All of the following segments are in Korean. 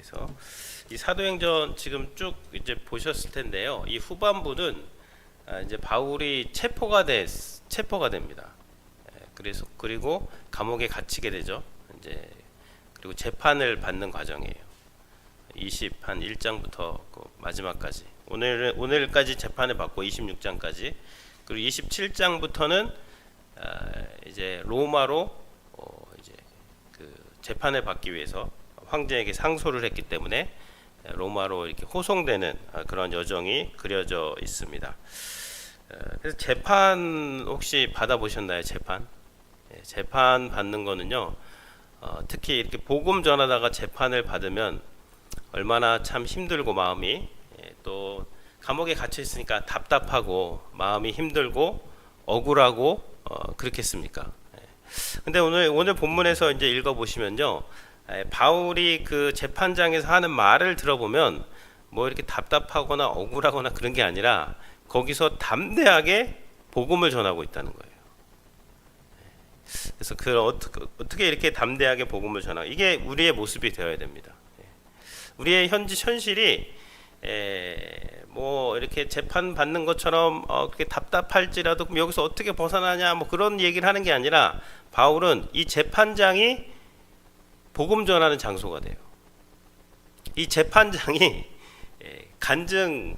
그래서 이 사도행전 지금 쭉 이제 보셨을 텐데요. 이 후반부는 아, 이제 바울이 체포가 돼 체포가 됩니다. 예, 그래서 그리고 감옥에 갇히게 되죠. 이제 그리고 재판을 받는 과정이에요. 20 한 1장부터 그 마지막까지 오늘 오늘까지 재판을 받고 26장까지 그리고 27장부터는 아, 이제 로마로 어, 이제 그 재판을 받기 위해서 황제에게 상소를 했기 때문에 로마로 이렇게 호송되는 아, 그런 여정이 그려져 있습니다. 어, 그래서 재판 혹시 받아보셨나요? 재판? 예, 재판 받는 거는요. 어, 특히 이렇게 복음 전하다가 재판을 받으면 얼마나 참 힘들고 마음이 예, 또 감옥에 갇혀 있으니까 답답하고 마음이 힘들고 억울하고 어, 그렇겠습니까? 예. 근데 오늘 오늘 본문에서 이제 읽어 보시면요. 예, 바울이 그 재판장에서 하는 말을 들어보면 뭐 이렇게 답답하거나 억울하거나 그런 게 아니라 거기서 담대하게 복음을 전하고 있다는 거예요. 예. 그래서 그 어떻게, 어떻게 이렇게 담대하게 복음을 전하? 이게 우리의 모습이 되어야 됩니다. 예. 우리의 현지 현실이 에, 뭐 이렇게 재판 받는 것처럼 어, 그렇게 답답할지라도 그럼 여기서 어떻게 벗어나냐 뭐 그런 얘기를 하는 게 아니라 바울은 이 재판장이 복음 전하는 장소가 돼요. 이 재판장이 에, 간증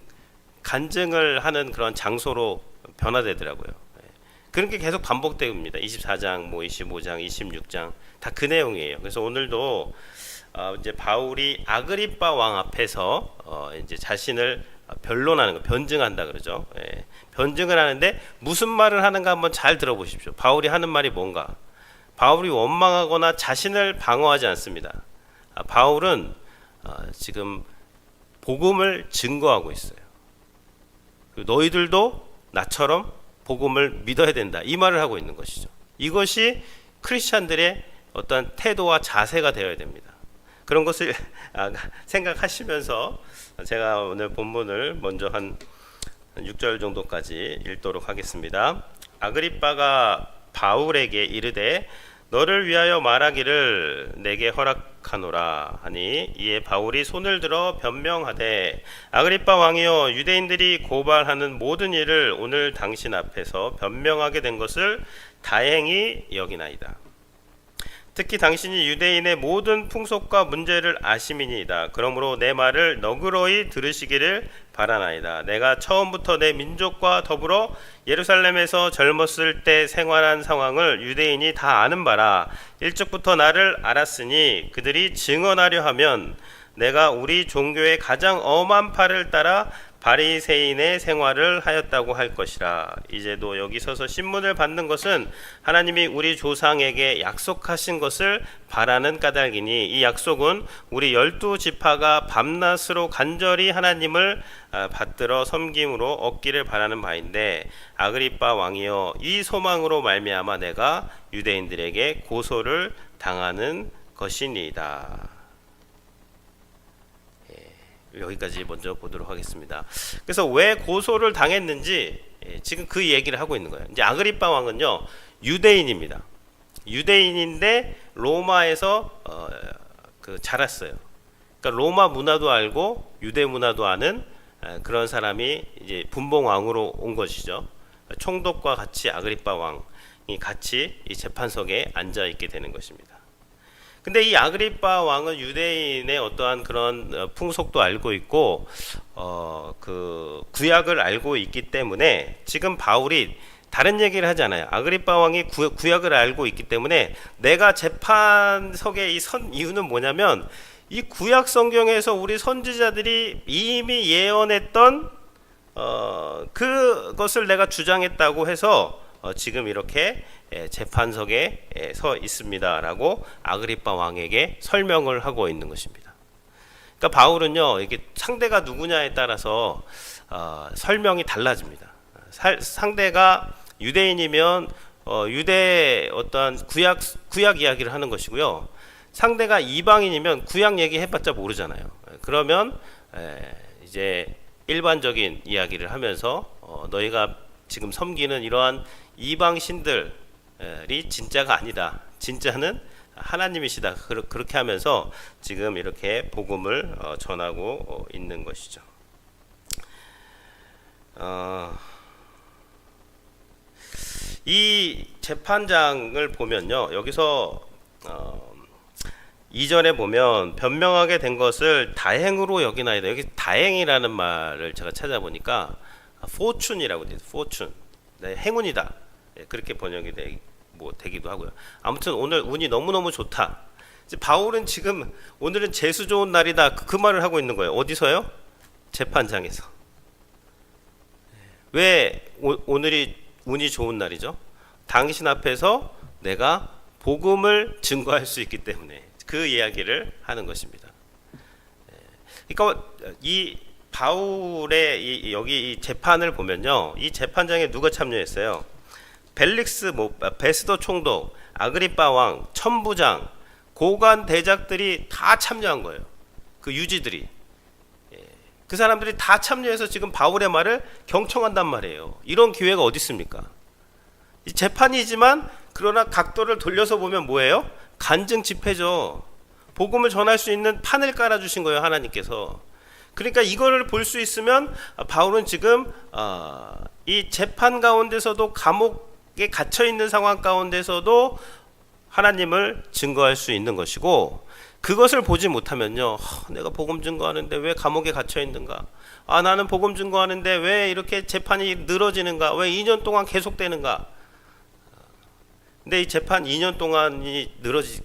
간증을 하는 그런 장소로 변화되더라고요. 예. 그런 게 계속 반복됩니다. 24장, 뭐 25장, 26장 다 그 내용이에요. 그래서 오늘도 어, 이제 바울이 아그리빠 왕 앞에서 어, 이제 자신을 변론하는 거, 변증한다 그러죠. 예. 변증을 하는데 무슨 말을 하는가 한번 잘 들어보십시오. 바울이 하는 말이 뭔가? 바울이 원망하거나 자신을 방어하지 않습니다. 아, 바울은 어, 지금 복음을 증거하고 있어요. 너희들도 나처럼 복음을 믿어야 된다. 이 말을 하고 있는 것이죠. 이것이 크리스찬들의 어떤 태도와 자세가 되어야 됩니다. 그런 것을 아, 생각하시면서 제가 오늘 본문을 먼저 한 6절 정도까지 읽도록 하겠습니다. 아그리빠가 바울에게 이르되 너를 위하여 말하기를 내게 허락하노라 하니 이에 바울이 손을 들어 변명하되 아그리빠 왕이여 유대인들이 고발하는 모든 일을 오늘 당신 앞에서 변명하게 된 것을 다행히 여기나이다. 특히 당신이 유대인의 모든 풍속과 문제를 아심이니이다. 그러므로 내 말을 너그러이 들으시기를 바라나이다. 내가 처음부터 내 민족과 더불어 예루살렘에서 젊었을 때 생활한 상황을 유대인이 다 아는 바라. 일찍부터 나를 알았으니 그들이 증언하려 하면 내가 우리 종교의 가장 엄한 팔을 따라 바리새인의 생활을 하였다고 할 것이라. 이제도 여기 서서 신문을 받는 것은 하나님이 우리 조상에게 약속하신 것을 바라는 까닭이니 이 약속은 우리 열두 지파가 밤낮으로 간절히 하나님을 아, 받들어 섬김으로 얻기를 바라는 바인데 아그리빠 왕이여 이 소망으로 말미암아 내가 유대인들에게 고소를 당하는 것이니이다. 여기까지 먼저 보도록 하겠습니다. 그래서 왜 고소를 당했는지 예, 지금 그 얘기를 하고 있는 거예요. 이제 아그리파 왕은요 유대인입니다. 유대인인데 로마에서 어, 그 자랐어요. 그러니까 로마 문화도 알고 유대 문화도 아는 에, 그런 사람이 이제 분봉 왕으로 온 것이죠. 총독과 같이 아그리파 왕이 같이 이 재판석에 앉아 있게 되는 것입니다. 근데 이 아그리파 왕은 유대인의 어떠한 그런 어, 풍속도 알고 있고 어 그 구약을 알고 있기 때문에 지금 바울이 다른 얘기를 하잖아요. 아그리파 왕이 구, 구약을 알고 있기 때문에 내가 재판석에 이 선 이유는 뭐냐면 이 구약 성경에서 우리 선지자들이 이미 예언했던 어 그것을 내가 주장했다고 해서 어, 지금 이렇게 예, 재판석에 예, 서 있습니다라고 아그리파 왕에게 설명을 하고 있는 것입니다. 그러니까 바울은요 이게 상대가 누구냐에 따라서 어, 설명이 달라집니다. 살, 상대가 유대인이면 어, 유대 어떠한 구약 구약 이야기를 하는 것이고요. 상대가 이방인이면 구약 얘기 해봤자 모르잖아요. 그러면 에, 이제 일반적인 이야기를 하면서 어, 너희가 지금 섬기는 이러한 이방 신들이 진짜가 아니다. 진짜는 하나님이시다. 그렇게 하면서 지금 이렇게 복음을 어, 전하고 어, 있는 것이죠. 어, 이 재판장을 보면요. 여기서 어, 이전에 보면 변명하게 된 것을 다행으로 여기나이다. 여기 다행이라는 말을 제가 찾아보니까 fortune이라고 돼요. fortune. 네, 행운이다. 예, 그렇게 번역이 되, 뭐 되기도 하고요. 아무튼 오늘 운이 너무너무 좋다. 바울은 지금 오늘은 재수 좋은 날이다. 그, 그 말을 하고 있는 거예요. 어디서요? 재판장에서. 왜 오, 오늘이 운이 좋은 날이죠? 당신 앞에서 내가 복음을 증거할 수 있기 때문에 그 이야기를 하는 것입니다. 예. 그러니까 이 바울의 이, 여기 이 재판을 보면요, 이 재판장에 누가 참여했어요? 벨릭스 뭐 베스도 총독, 아그리파 왕, 천부장, 고관 대작들이 다 참여한 거예요. 그 유지들이. 예. 그 사람들이 다 참여해서 지금 바울의 말을 경청한단 말이에요. 이런 기회가 어디 있습니까? 이 재판이지만 그러나 각도를 돌려서 보면 뭐예요? 간증 집회죠. 복음을 전할 수 있는 판을 깔아 주신 거예요, 하나님께서. 그러니까 이거를 볼 수 있으면 바울은 지금 어, 이 재판 가운데서도 감옥에 갇혀 있는 상황 가운데서도 하나님을 증거할 수 있는 것이고 그것을 보지 못하면요, 하, 내가 복음 증거하는데 왜 감옥에 갇혀 있는가? 아 나는 복음 증거하는데 왜 이렇게 재판이 늘어지는가? 왜 2년 동안 계속되는가? 근데 이 재판 2년 동안이 늘어지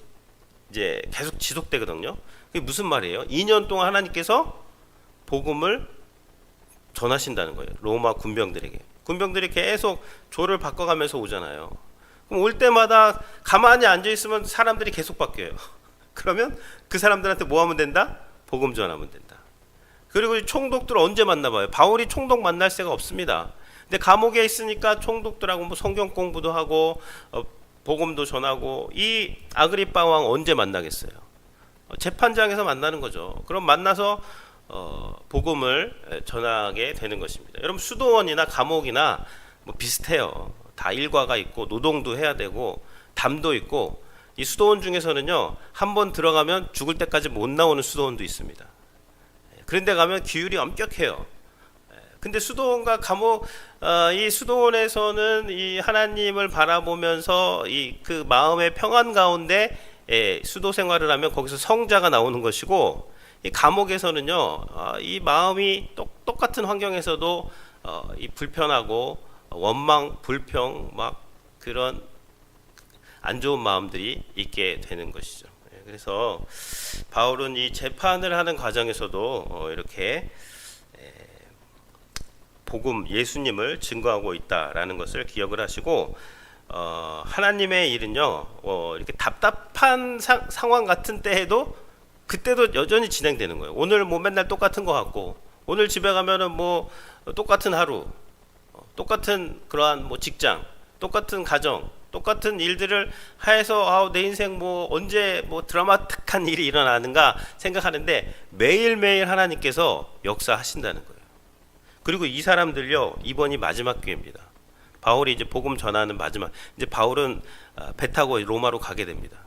이제 계속 지속되거든요. 그게 무슨 말이에요? 2년 동안 하나님께서 복음을 전하신다는 거예요. 로마 군병들에게. 군병들이 계속 조를 바꿔가면서 오잖아요. 그럼 올 때마다 가만히 앉아 있으면 사람들이 계속 바뀌어요. 그러면 그 사람들한테 뭐 하면 된다? 복음 전하면 된다. 그리고 이 총독들 언제 만나봐요? 바울이 총독 만날 새가 없습니다. 근데 감옥에 있으니까 총독들하고 뭐 성경 공부도 하고 어, 복음도 전하고 이 아그리파 왕 언제 만나겠어요? 어, 재판장에서 만나는 거죠. 그럼 만나서 어, 복음을 에, 전하게 되는 것입니다. 여러분 수도원이나 감옥이나 뭐 비슷해요. 다 일과가 있고 노동도 해야 되고 담도 있고 이 수도원 중에서는요 한 번 들어가면 죽을 때까지 못 나오는 수도원도 있습니다. 예, 그런데 가면 기율이 엄격해요. 예, 근데 수도원과 감옥 어, 이 수도원에서는 이 하나님을 바라보면서 이 그 마음의 평안 가운데 예, 수도 생활을 하면 거기서 성자가 나오는 것이고 이 감옥에서는요 아, 이 마음이 똑, 똑같은 환경에서도 어, 이 불편하고 원망 불평 막 그런 안 좋은 마음들이 있게 되는 것이죠. 예, 그래서 바울은 이 재판을 하는 과정에서도 어, 이렇게 에, 복음 예수님을 증거하고 있다라는 것을 기억을 하시고 어, 하나님의 일은요 어, 이렇게 답답한 사, 상황 같은 때에도 그때도 여전히 진행되는 거예요. 오늘 뭐 맨날 똑같은 거 같고 오늘 집에 가면은 뭐 똑같은 하루, 어, 똑같은 그러한 뭐 직장, 똑같은 가정, 똑같은 일들을 해서 아, 내 인생 뭐 언제 뭐 드라마틱한 일이 일어나는가 생각하는데 매일매일 하나님께서 역사하신다는 거예요. 그리고 이 사람들요 이번이 마지막 기회입니다. 바울이 이제 복음 전하는 마지막 이제 바울은 아, 배 타고 로마로 가게 됩니다.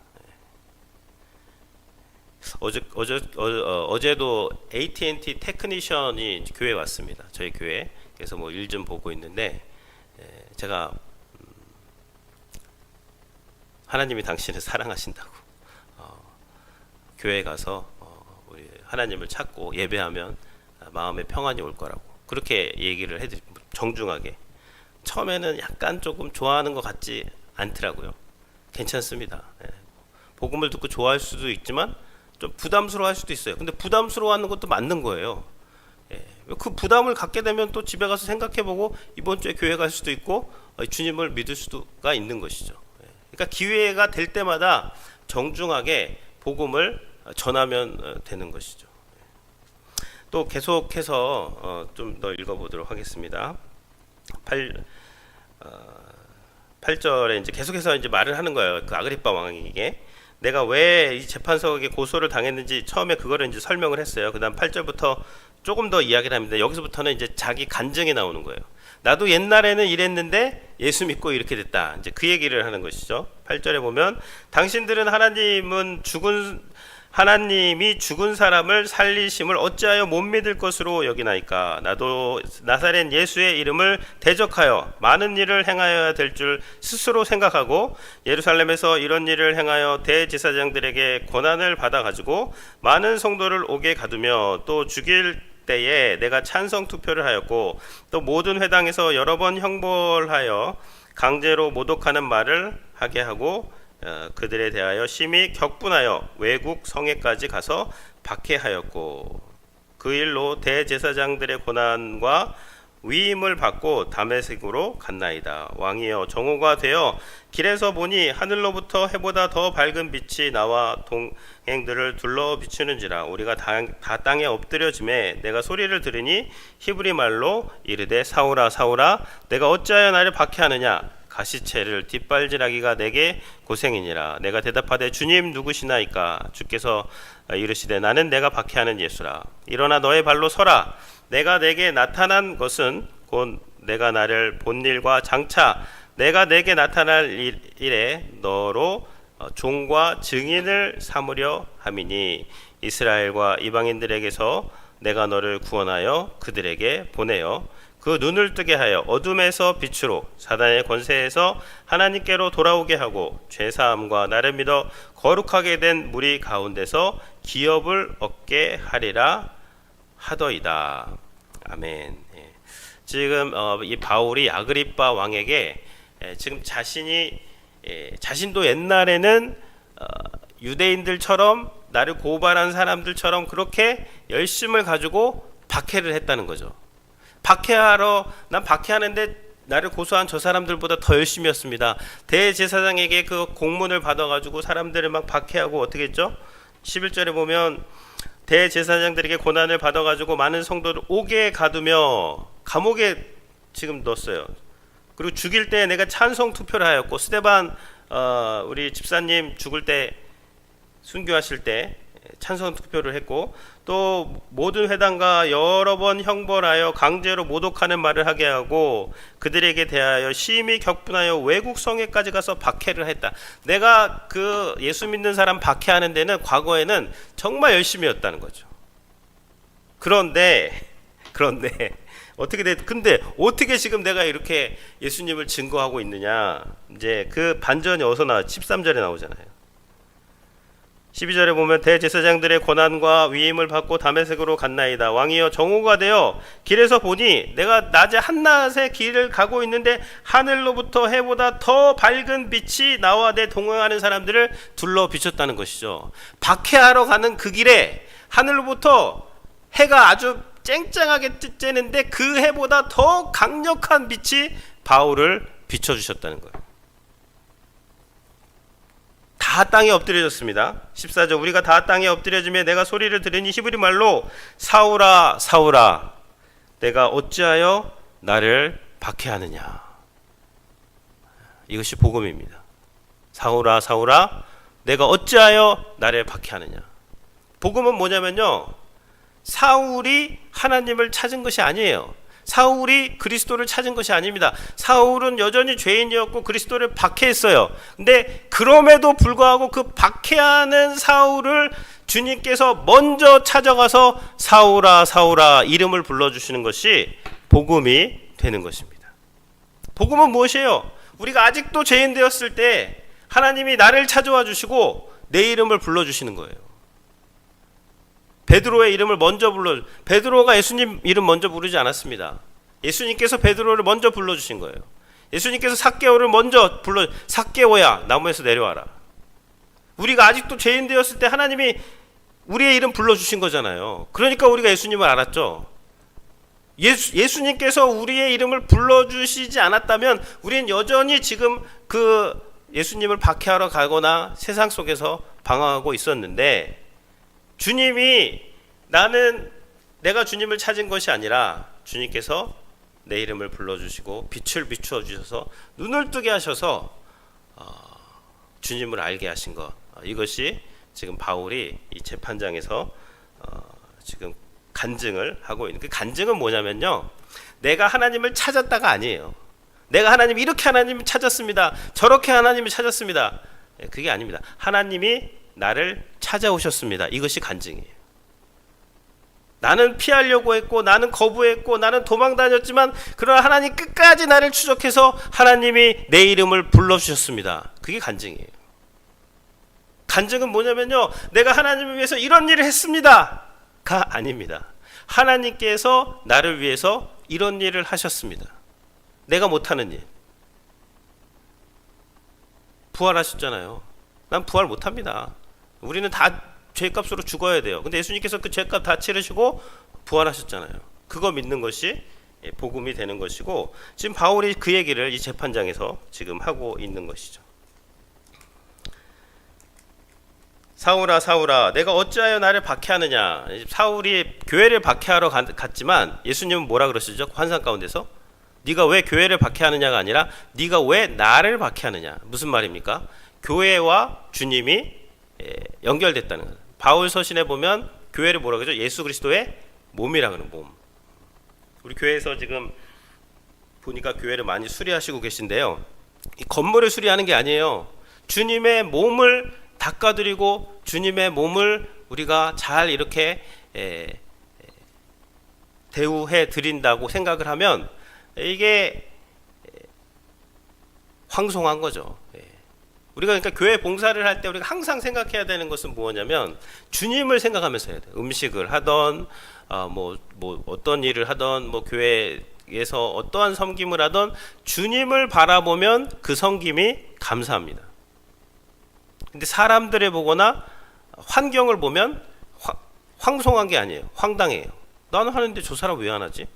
어제 어제 어, 제도 AT&T 테크니션이 교회 에 왔습니다. 저희 교회 그래서 뭐 일 좀 보고 있는데 에, 제가 음, 하나님이 당신을 사랑하신다고 어, 교회 가서 어, 우리 하나님을 찾고 예배하면 마음에 평안이 올 거라고 그렇게 얘기를 해드리 정중하게 처음에는 약간 조금 좋아하는 것 같지 않더라고요. 괜찮습니다. 예. 복음을 듣고 좋아할 수도 있지만 좀 부담스러워할 수도 있어요. 근데 부담스러워하는 것도 맞는 거예요. 예. 그 부담을 갖게 되면 또 집에 가서 생각해보고 이번 주에 교회 갈 수도 있고 어, 주님을 믿을 수가 있는 것이죠. 예. 그러니까 기회가 될 때마다 정중하게 복음을 전하면 어, 되는 것이죠. 예. 또 계속해서 어, 좀더 읽어보도록 하겠습니다. 8 어, 8절에 이제 계속해서 이제 말을 하는 거예요. 그 아그리파 왕에게 내가 왜 이 재판석에 고소를 당했는지 처음에 그거를 이제 설명을 했어요. 그다음 8절부터 조금 더 이야기를 합니다. 여기서부터는 이제 자기 간증이 나오는 거예요. 나도 옛날에는 이랬는데 예수 믿고 이렇게 됐다. 이제 그 얘기를 하는 것이죠. 8절에 보면 당신들은 하나님은 죽은 하나님이 죽은 사람을 살리심을 어찌하여 못 믿을 것으로 여기나이까? 나도 나사렛 예수의 이름을 대적하여 많은 일을 행하여야 될 줄 스스로 생각하고 예루살렘에서 이런 일을 행하여 대제사장들에게 고난을 받아 가지고 많은 성도를 오게 가두며 또 죽일 때에 내가 찬성 투표를 하였고 또 모든 회당에서 여러 번 형벌하여 강제로 모독하는 말을 하게 하고 어, 그들에 대하여 심히 격분하여 외국 성에까지 가서 박해하였고 그 일로 대제사장들의 고난과 위임을 받고 다메섹으로 갔나이다. 왕이여 정오가 되어 길에서 보니 하늘로부터 해보다 더 밝은 빛이 나와 동행들을 둘러 비추는지라 우리가 다, 다 땅에 엎드려짐에 내가 소리를 들으니 히브리 말로 이르되 사오라 사오라 내가 어찌하여 나를 박해하느냐 가시채를 뒷발질하기가 내게 고생이니라. 내가 대답하되 주님 누구시나이까? 주께서 이르시되 나는 내가 박해하는 예수라. 일어나 너의 발로 서라. 내가 내게 나타난 것은 곧 내가 나를 본 일과 장차 내가 내게 나타날 일- 일에 너로 어, 종과 증인을 삼으려 함이니 이스라엘과 이방인들에게서 내가 너를 구원하여 그들에게 보내어 그 눈을 뜨게 하여 어둠에서 빛으로 사단의 권세에서 하나님께로 돌아오게 하고 죄 사함과 나를 믿어 거룩하게 된 무리 가운데서 기업을 얻게 하리라 하더이다. 아멘. 예. 지금 어, 이 바울이 아그리빠 왕에게 예, 지금 자신이 예, 자신도 옛날에는 어, 유대인들처럼 나를 고발한 사람들처럼 그렇게 열심을 가지고 박해를 했다는 거죠. 박해하러 난 박해하는데 나를 고소한 저 사람들보다 더 열심히였습니다. 대제사장에게 그 공문을 받아가지고 사람들을 막 박해하고 어떻게 했죠? 11절에 보면 대제사장들에게 고난을 받아가지고 많은 성도를 옥에 가두며 감옥에 지금 넣었어요. 그리고 죽일 때 내가 찬성 투표를 하였고 스테반 어, 우리 집사님 죽을 때 순교하실 때 찬성 투표를 했고 또 모든 회당과 여러 번 형벌하여 강제로 모독하는 말을 하게 하고 그들에게 대하여 심히 격분하여 외국 성에까지 가서 박해를 했다. 내가 그 예수 믿는 사람 박해하는 데는 과거에는 정말 열심히였다는 거죠. 그런데 그런데 어떻게 됐 근데 어떻게 지금 내가 이렇게 예수님을 증거하고 있느냐? 이제 그 반전이 어디서 나 13절에 나오잖아요. 12절에 보면 대제사장들의 고난과 위임을 받고 다메섹으로 갔나이다. 왕이여 정오가 되어 길에서 보니 내가 낮에 한낮에 길을 가고 있는데 하늘로부터 해보다 더 밝은 빛이 나와 내 동행하는 사람들을 둘러 비췄다는 것이죠. 박해하러 가는 그 길에 하늘로부터 해가 아주 쨍쨍하게 쬐는데 그 해보다 더 강력한 빛이 바울을 비춰주셨다는 거예요. 다 땅에 엎드려졌습니다. 14절 우리가 다 땅에 엎드려지며 내가 소리를 들으니 히브리 말로 사울아 사울아 내가 어찌하여 나를 박해하느냐 이것이 복음입니다. 사울아 사울아 내가 어찌하여 나를 박해하느냐 복음은 뭐냐면요 사울이 하나님을 찾은 것이 아니에요. 사울이 그리스도를 찾은 것이 아닙니다. 사울은 여전히 죄인이었고 그리스도를 박해했어요. 근데 그럼에도 불구하고 그 박해하는 사울을 주님께서 먼저 찾아가서 사울아 사울아 이름을 불러 주시는 것이 복음이 되는 것입니다. 복음은 무엇이에요? 우리가 아직도 죄인 되었을 때 하나님이 나를 찾아와 주시고 내 이름을 불러 주시는 거예요. 베드로의 이름을 먼저 불러 베드로가 예수님 이름 먼저 부르지 않았습니다. 예수님께서 베드로를 먼저 불러 주신 거예요. 예수님께서 삭개오를 먼저 불러 삭개오야 나무에서 내려와라. 우리가 아직도 죄인 되었을 때 하나님이 우리의 이름 불러 주신 거잖아요. 그러니까 우리가 예수님을 알았죠. 예수, 예수님께서 우리의 이름을 불러 주시지 않았다면 우리는 여전히 지금 그 예수님을 박해하러 가거나 세상 속에서 방황하고 있었는데 주님이 나는 내가 주님을 찾은 것이 아니라 주님께서 내 이름을 불러주시고 빛을 비추어 주셔서 눈을 뜨게 하셔서 어, 주님을 알게 하신 것 어, 이것이 지금 바울이 이 재판장에서 어, 지금 간증을 하고 있는 그 간증은 뭐냐면요. 내가 하나님을 찾았다가 아니에요. 내가 하나님 이렇게 하나님을 찾았습니다. 저렇게 하나님을 찾았습니다. 예, 그게 아닙니다. 하나님이 나를 찾아오셨습니다. 이것이 간증이에요. 나는 피하려고 했고 나는 거부했고 나는 도망 다녔지만 그러나 하나님 끝까지 나를 추적해서 하나님이 내 이름을 불러 주셨습니다. 그게 간증이에요. 간증은 뭐냐면요. 내가 하나님을 위해서 이런 일을 했습니다. 가 아닙니다. 하나님께서 나를 위해서 이런 일을 하셨습니다. 내가 못하는 일. 부활하셨잖아요. 난 부활 못합니다. 우리는 다 죄값으로 죽어야 돼요. 근데 예수님께서 그 죄값 다 치르시고 부활하셨잖아요. 그거 믿는 것이 예, 복음이 되는 것이고 지금 바울이 그 얘기를 이 재판장에서 지금 하고 있는 것이죠. 사울아 사울아 내가 어찌하여 나를 박해하느냐 사울이 교회를 박해하러 가- 갔지만 예수님은 뭐라 그러시죠 환상 가운데서 네가 왜 교회를 박해하느냐가 아니라 네가 왜 나를 박해하느냐 무슨 말입니까 교회와 주님이 예, 연결됐다는 거예요 바울 서신에 보면 교회를 뭐라 그러죠? 예수 그리스도의 몸이라 그러는 몸. 우리 교회에서 지금 보니까 교회를 많이 수리하시고 계신데요. 이 건물을 수리하는 게 아니에요. 주님의 몸을 닦아드리고 주님의 몸을 우리가 잘 이렇게 에, 에, 대우해 드린다고 생각을 하면 이게 에, 황송한 거죠. 예. 우리가 그러니까 교회 봉사를 할 때 우리가 항상 생각해야 되는 것은 무엇냐면 주님을 생각하면서 해야 돼. 음식을 하던 아, 뭐, 뭐 어떤 일을 하던 뭐 교회에서 어떠한 섬김을 하던 주님을 바라보면 그 섬김이 감사합니다. 근데 사람들을 보거나 환경을 보면 화- 황송한 게 아니에요. 황당해요. 나는 하는데 저 사람 왜 안 하지?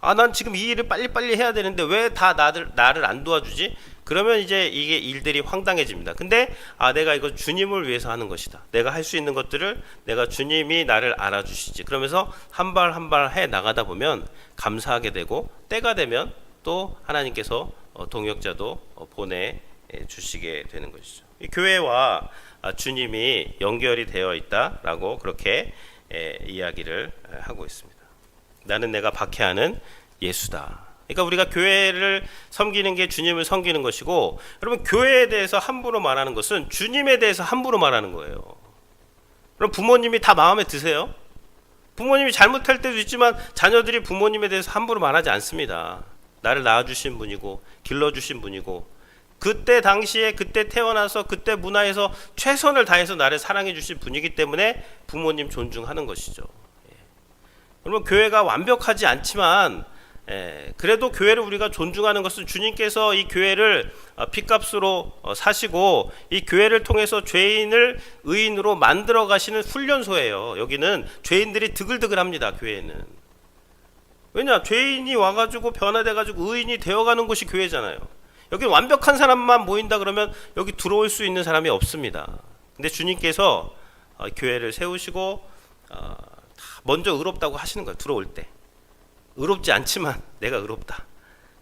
아, 난 지금 이 일을 빨리빨리 해야 되는데 왜 다 나를 나를 안 도와주지? 그러면 이제 이게 일들이 황당해집니다. 근데 아, 내가 이거 주님을 위해서 하는 것이다. 내가 할 수 있는 것들을 내가 주님이 나를 알아주시지. 그러면서 한 발 한 발 해 나가다 보면 감사하게 되고 때가 되면 또 하나님께서 어, 동역자도 어, 보내 예, 주시게 되는 것이죠. 이 교회와 아, 주님이 연결이 되어 있다라고 그렇게 예, 이야기를 예, 하고 있습니다. 나는 내가 박해하는 예수다. 그러니까 우리가 교회를 섬기는 게 주님을 섬기는 것이고, 여러분 교회에 대해서 함부로 말하는 것은 주님에 대해서 함부로 말하는 거예요. 그럼 부모님이 다 마음에 드세요? 부모님이 잘못할 때도 있지만 자녀들이 부모님에 대해서 함부로 말하지 않습니다. 나를 낳아주신 분이고 길러주신 분이고 그때 당시에 그때 태어나서 그때 문화에서 최선을 다해서 나를 사랑해 주신 분이기 때문에 부모님 존중하는 것이죠. 예. 그러면 교회가 완벽하지 않지만 예, 그래도 교회를 우리가 존중하는 것은 주님께서 이 교회를 어, 핏값으로 어, 사시고 이 교회를 통해서 죄인을 의인으로 만들어 가시는 훈련소예요. 여기는 죄인들이 드글드글합니다. 교회는 왜냐 죄인이 와가지고 변화돼가지고 의인이 되어가는 곳이 교회잖아요. 여기 완벽한 사람만 모인다 그러면 여기 들어올 수 있는 사람이 없습니다. 근데 주님께서 어, 교회를 세우시고 먼저 의롭다고 하시는 거예요. 들어올 때 의롭지 않지만 내가 의롭다.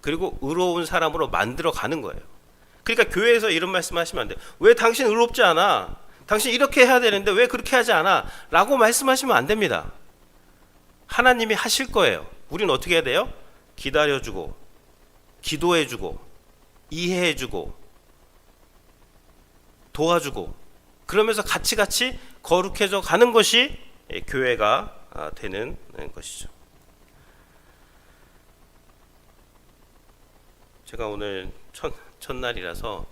그리고 의로운 사람으로 만들어 가는 거예요. 그러니까 교회에서 이런 말씀 하시면 안 돼요. 왜 당신 의롭지 않아? 당신 이렇게 해야 되는데 왜 그렇게 하지 않아? 라고 말씀하시면 안 됩니다. 하나님이 하실 거예요. 우리는 어떻게 해야 돼요? 기다려주고, 기도해주고, 이해해주고, 도와주고, 그러면서 같이 같이 거룩해져 가는 것이 예, 교회가 아, 되는 것이죠. 제가 오늘 첫 첫날이라서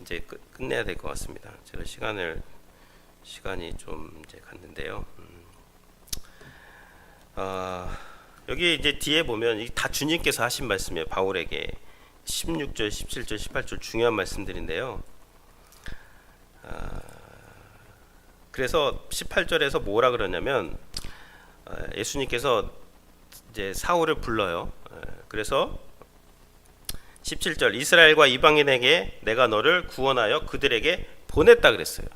이제 끝, 끝내야 될 것 같습니다. 제가 시간을 시간이 좀 이제 갔는데요. 음. 아, 여기 이제 뒤에 보면 다 주님께서 하신 말씀이에요. 바울에게 16절, 17절, 18절 중요한 말씀들인데요. 아, 그래서 18절에서 뭐라 그러냐면 아, 예수님께서 이제 사울을 불러요. 아, 그래서 17절 이스라엘과 이방인에게 내가 너를 구원하여 그들에게 보냈다 그랬어요.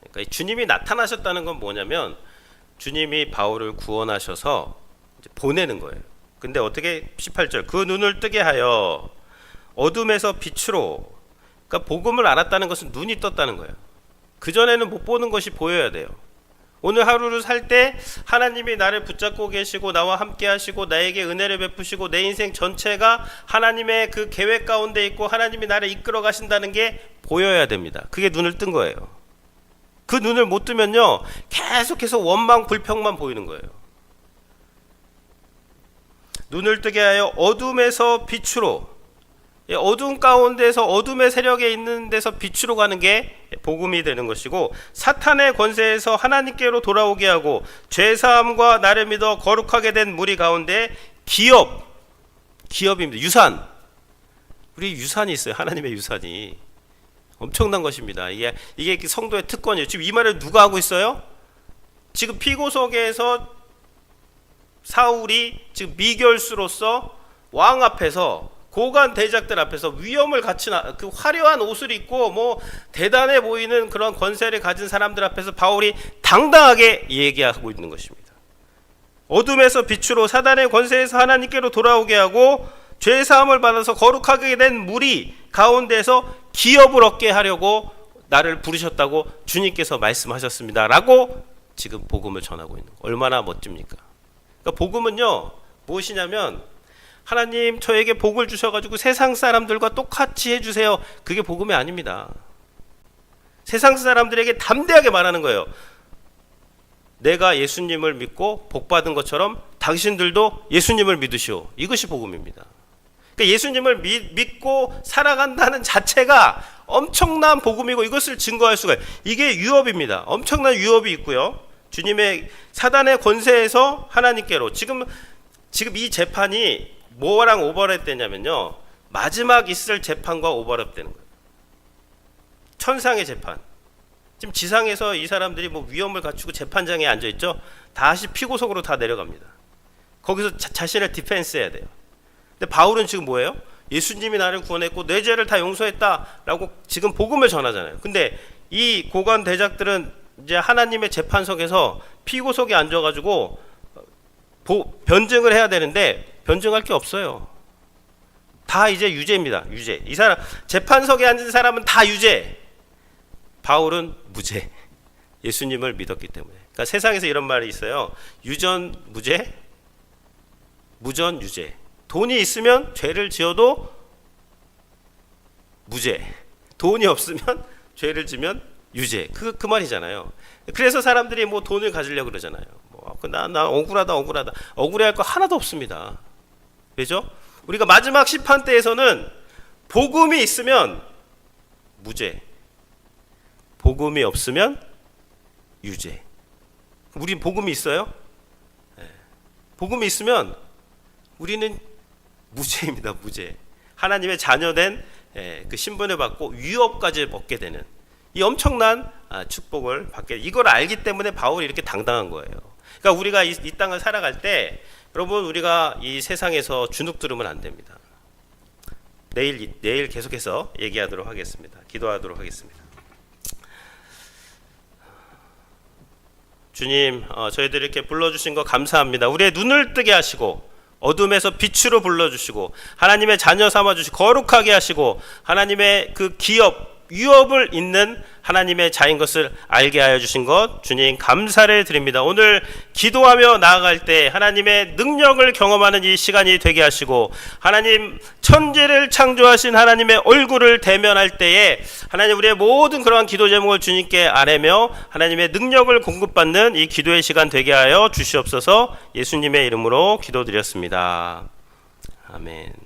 그러니까 이 주님이 나타나셨다는 건 뭐냐면 주님이 바울을 구원하셔서 보내는 거예요. 근데 어떻게 18절 그 눈을 뜨게 하여 어둠에서 빛으로 그러니까 복음을 알았다는 것은 눈이 떴다는 거예요. 그 전에는 못 보는 것이 보여야 돼요. 오늘 하루를 살 때 하나님이 나를 붙잡고 계시고 나와 함께 하시고 나에게 은혜를 베푸시고 내 인생 전체가 하나님의 그 계획 가운데 있고 하나님이 나를 이끌어 가신다는 게 보여야 됩니다. 그게 눈을 뜬 거예요. 그 눈을 못 뜨면요. 계속해서 원망 불평만 보이는 거예요. 눈을 뜨게 하여 어둠에서 빛으로 예, 어둠 가운데서 어둠의 세력에 있는 데서 빛으로 가는 게 복음이 되는 것이고 사탄의 권세에서 하나님께로 돌아오게 하고 죄 사함과 나를 믿어 거룩하게 된 무리 가운데 기업 기업입니다. 유산 우리 유산이 있어요. 하나님의 유산이 엄청난 것입니다. 이게 이게 성도의 특권이에요. 지금 이 말을 누가 하고 있어요? 지금 피고석에서 사울이 지금 미결수로서 왕 앞에서 고관 대작들 앞에서 위험을 갖춘 아- 그 화려한 옷을 입고 뭐 대단해 보이는 그런 권세를 가진 사람들 앞에서 바울이 당당하게 얘기하고 있는 것입니다. 어둠에서 빛으로 사단의 권세에서 하나님께로 돌아오게 하고 죄 사함을 받아서 거룩하게 된 무리 가운데서 기업을 얻게 하려고 나를 부르셨다고 주님께서 말씀하셨습니다라고 지금 복음을 전하고 있는 거. 얼마나 멋집니까? 그러니까 복음은요 무엇이냐면 하나님 저에게 복을 주셔가지고 세상 사람들과 똑같이 해주세요. 그게 복음이 아닙니다. 세상 사람들에게 담대하게 말하는 거예요. 내가 예수님을 믿고 복 받은 것처럼 당신들도 예수님을 믿으시오. 이것이 복음입니다. 그러니까 예수님을 믿, 믿고 살아간다는 자체가 엄청난 복음이고 이것을 증거할 수가 있어요. 이게 유업입니다. 엄청난 유업이 있고요. 주님의 사단의 권세에서 하나님께로 지금 지금 이 재판이 뭐랑 오버랩 되냐면요. 마지막 있을 재판과 오버랩 되는 거예요. 천상의 재판. 지금 지상에서 이 사람들이 뭐 위험을 갖추고 재판장에 앉아 있죠. 다시 피고석으로 다 내려갑니다. 거기서 자, 자신을 디펜스 해야 돼요. 근데 바울은 지금 뭐예요? 예수님이 나를 구원했고 내 죄를 다 용서했다라고 지금 복음을 전하잖아요. 근데 이 고관 대작들은 이제 하나님의 재판석에서 피고석에 앉아가지고 보, 변증을 해야 되는데 변증할 게 없어요. 다 이제 유죄입니다. 유죄. 이 사람 재판석에 앉은 사람은 다 유죄. 바울은 무죄. 예수님을 믿었기 때문에. 그러니까 세상에서 이런 말이 있어요. 유전 무죄, 무전 유죄. 돈이 있으면 죄를 지어도 무죄. 돈이 없으면 죄를 지면 유죄. 그, 그 말이잖아요. 그래서 사람들이 뭐 돈을 가지려고 그러잖아요. 뭐, 나, 나 억울하다, 억울하다. 억울해할 거 하나도 없습니다. 왜죠? 우리가 마지막 심판 때에서는 복음이 있으면 무죄. 복음이 없으면 유죄. 우리 복음이 있어요? 네. 복음이 있으면 우리는 무죄입니다. 무죄. 하나님의 자녀된 예, 그 신분을 받고 유업까지 얻게 되는 이 엄청난 아, 축복을 받게 이걸 알기 때문에 바울이 이렇게 당당한 거예요. 그러니까 우리가 이, 이 땅을 살아갈 때 여러분 우리가 이 세상에서 주눅 들으면 안 됩니다. 내일 내일 계속해서 얘기하도록 하겠습니다. 기도하도록 하겠습니다. 주님, 어, 저희들 이렇게 불러주신 거 감사합니다. 우리의 눈을 뜨게 하시고 어둠에서 빛으로 불러주시고 하나님의 자녀 삼아 주시고 거룩하게 하시고 하나님의 그 기업 유업을 잇는 하나님의 자인 것을 알게 하여 주신 것 주님 감사를 드립니다. 오늘 기도하며 나아갈 때 하나님의 능력을 경험하는 이 시간이 되게 하시고 하나님 천지를 창조하신 하나님의 얼굴을 대면할 때에 하나님 우리의 모든 그러한 기도 제목을 주님께 아뢰며 하나님의 능력을 공급받는 이 기도의 시간 되게 하여 주시옵소서 예수님의 이름으로 기도드렸습니다. 아멘.